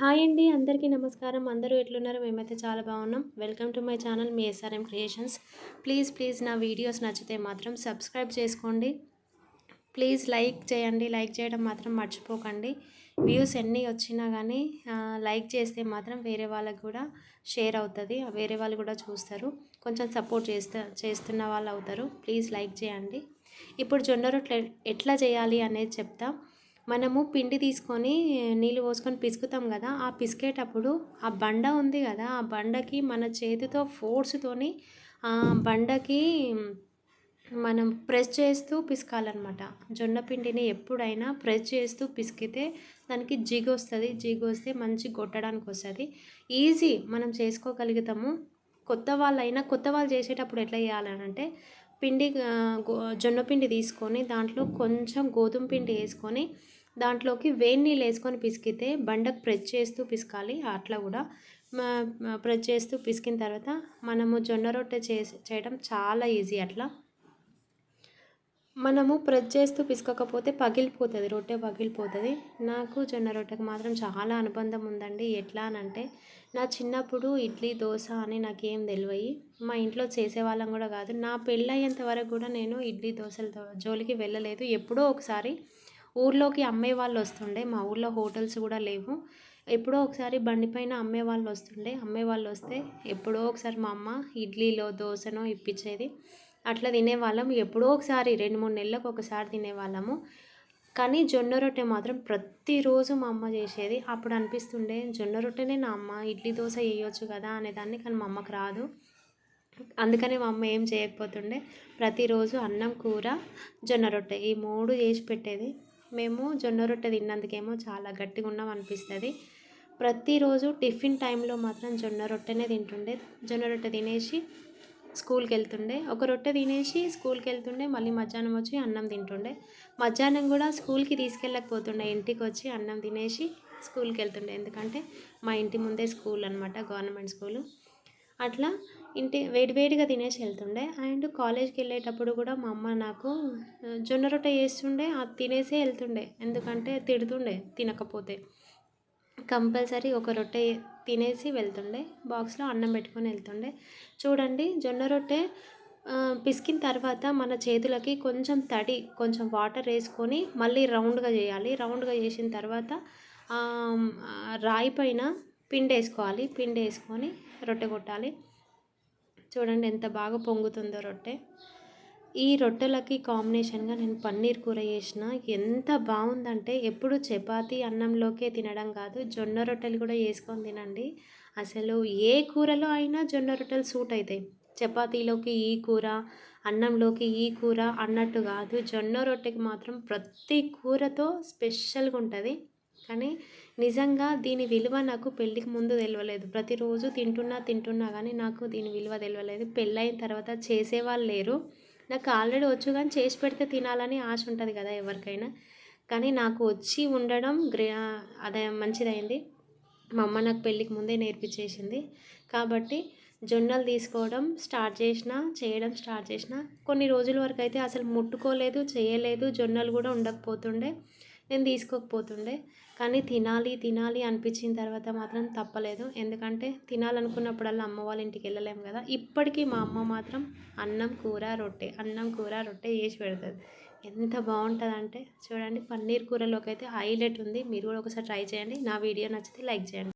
Hi అండి అందరికీ నమస్కారం. అందరూ ఎట్లున్నారు? మేమైతే చాలా బాగున్నాం. వెల్కమ్ టు మై ఛానల్ మీ ఎస్ఆర్ఎం క్రియేషన్స్ ప్లీజ్ ప్లీజ్ నా వీడియోస్ నచ్చితే మాత్రం సబ్స్క్రైబ్ చేసుకోండి. ప్లీజ్ లైక్ చేయండి. లైక్ చేయడం మాత్రం మర్చిపోకండి. వ్యూస్ ఎన్ని వచ్చినా కానీ లైక్ చేస్తే మాత్రం వేరే వాళ్ళకి కూడా షేర్ అవుతుంది. వేరే వాళ్ళు కూడా చూస్తారు. కొంచెం సపోర్ట్ చేస్తా చేస్తున్న వాళ్ళు అవుతారు. ప్లీజ్ లైక్ చేయండి. ఇప్పుడు జొన్న రొట్టెలు ఎట్లా చేయాలి అనేది చెప్తా. మనము పిండి తీసుకొని నీళ్ళు పోసుకొని పిసుకుతాం కదా ఆ పిసికేటప్పుడు ఆ బండ ఉంది కదా ఆ బండకి మన చేతితో ఫోర్స్తోని ఆ బండకి మనం ప్రెస్ చేస్తూ పిసకాలన్నమాట. జొన్న పిండిని ఎప్పుడైనా ప్రెస్ చేస్తూ పిసికితే దానికి జిగ్ వస్తుంది. జిగ్ వస్తే మంచి కొట్టడానికి వస్తుంది. ఈజీ మనం చేసుకోగలుగుతాము. కొత్త వాళ్ళైనా కొత్త వాళ్ళు చేసేటప్పుడు ఎట్లా చేయాలనంటే పిండి జొన్న పిండి తీసుకొని దాంట్లో కొంచెం గోధుమ పిండి వేసుకొని దాంట్లోకి వేడి నీళ్ళు వేసుకొని పిసికితే బండకు ప్రెస్ చేస్తూ పిసకాలి. అట్లా కూడా ప్రెస్ చేస్తూ పిసికిన తర్వాత మనము జొన్న రొట్టె చేసి చేయడం చాలా ఈజీ అట్లా. మనము ప్రెస్ చేస్తూ పిసకకపోతే పగిలిపోతుంది రొట్టె పగిలిపోతుంది. నాకు జొన్న రొట్టెకు మాత్రం చాలా అనుబంధం ఉందండి. ఎట్లా అని అంటే నా చిన్నప్పుడు ఇడ్లీ దోశ అని నాకేం తెలివయి. మా ఇంట్లో చేసేవాళ్ళం కూడా కాదు. నా పెళ్ళయ్యేంత వరకు కూడా నేను ఇడ్లీ దోశలతో జోలికి వెళ్ళలేదు. ఎప్పుడో ఒకసారి ఊర్లోకి అమ్మే వాళ్ళు వస్తుండే. మా ఊర్లో హోటల్స్ కూడా లేవు. ఎప్పుడో ఒకసారి బండి పైన అమ్మే వాళ్ళు వస్తుండే. అమ్మే వాళ్ళు వస్తే ఎప్పుడో ఒకసారి మా అమ్మ ఇడ్లీలో దోశనో ఇప్పించేది. అట్లా తినేవాళ్ళం. ఎప్పుడో ఒకసారి రెండు మూడు నెలలకు ఒకసారి తినేవాళ్ళము. కానీ జొన్న రొట్టె మాత్రం ప్రతిరోజు మా అమ్మ చేసేది. అప్పుడు అనిపిస్తుండే జొన్న రొట్టెనే నా అమ్మ ఇడ్లీ దోశ వేయొచ్చు కదా అనేదాన్ని కానీ మా అమ్మకు రాదు. అందుకనే మా అమ్మ ఏం చేయకపోతుండే ప్రతిరోజు అన్నం కూర జొన్న రొట్టె ఈ మూడు చేసి పెట్టేది. మేము జొన్న రొట్టె తిన్నందుకేమో చాలా గట్టిగా ఉన్నాం అనిపిస్తుంది ప్రతిరోజు టిఫిన్ టైంలో మాత్రం జొన్న రొట్టెనే తింటుండే. జొన్న రొట్టె తినేసి స్కూల్కి వెళ్తుండే ఒక రొట్టె తినేసి స్కూల్కి వెళ్తుండే మళ్ళీ మధ్యాహ్నం వచ్చి అన్నం తింటుండే. మధ్యాహ్నం కూడా స్కూల్కి తీసుకెళ్ళకపోతుండే. ఇంటికి వచ్చి అన్నం తినేసి స్కూల్కి వెళ్తుండే ఎందుకంటే మా ఇంటి ముందే స్కూల్ అనమాట గవర్నమెంట్ స్కూలు. అట్లా ఇంటి వేడివేడిగా తినేసి వెళ్తుండే. అండ్ కాలేజ్కి వెళ్ళేటప్పుడు కూడా మా అమ్మ నాకు జొన్న రొట్టె చేస్తుండే అది తినేసే వెళ్తుండే. ఎందుకంటే తిడుతుండే తినకపోతే. కంపల్సరీ ఒక రొట్టె తినేసి వెళ్తుండే. బాక్స్లో అన్నం పెట్టుకొని వెళ్తుండే. చూడండి జొన్న రొట్టె పిసికిన తర్వాత మన చేతులకి కొంచెం తడి కొంచెం వాటర్ వేసుకొని మళ్ళీ రౌండ్గా చేయాలి. రౌండ్గా చేసిన తర్వాత రాయి పైన పిండి వేసుకోవాలి పిండి వేసుకొని రొట్టె కొట్టాలి. చూడండి ఎంత బాగా పొంగుతుందో రొట్టె. ఈ రొట్టెలకి కాంబినేషన్గా నేను పన్నీర్ కూర చేసిన ఎంత బాగుందంటే ఎప్పుడు చపాతి అన్నంలోకే తినడం కాదు జొన్న రొట్టెలు కూడా వేసుకొని తినండి. అసలు ఏ కూరలో అయినా జొన్న రొట్టెలు సూట్ అవుతాయి. చపాతీలోకి ఈ కూర అన్నంలోకి ఈ కూర అన్నట్టు కాదు. జొన్న రొట్టెకి మాత్రం ప్రతి కూరతో స్పెషల్గా ఉంటుంది. కానీ నిజంగా దీని విలువ నాకు పెళ్ళికి ముందు తెలియలేదు ప్రతిరోజు తింటున్నా తింటున్నా కానీ నాకు దీని విలువ తెలియలేదు పెళ్ళైన తర్వాత చేసేవాళ్ళు లేరు. నాకు ఆల్రెడీ వచ్చు కానీ చేసి పెడితే తినాలని ఆశ ఉంటుంది కదా ఎవరికైనా. కానీ నాకు వచ్చి ఉండడం గ్రే అదే మంచిదైంది. మా అమ్మ నాకు పెళ్ళికి ముందే నేర్పించేసింది. కాబట్టి జొన్నలు తీసుకోవడం స్టార్ట్ చేసిన చేయడం స్టార్ట్ చేసిన కొన్ని రోజుల వరకు అయితే అసలు ముట్టుకోలేదు చేయలేదు. జొన్నలు కూడా ఉండకపోతుండే. నేను తీసుకోకపోతుండే. కానీ తినాలి తినాలి అనిపించిన తర్వాత మాత్రం తప్పలేదు. ఎందుకంటే తినాలనుకున్నప్పుడల్లా అమ్మ వాళ్ళ ఇంటికి వెళ్ళలేము కదా. ఇప్పటికీ మా అమ్మ మాత్రం అన్నం కూర రొట్టె అన్నం కూర రొట్టె చేసి పెడుతుంది. ఎంత బాగుంటుంది అంటే చూడండి పన్నీర్ కూరలోకి అయితే హైలైట్ ఉంది. మీరు కూడా ఒకసారి ట్రై చేయండి. నా వీడియో నచ్చితే లైక్ చేయండి.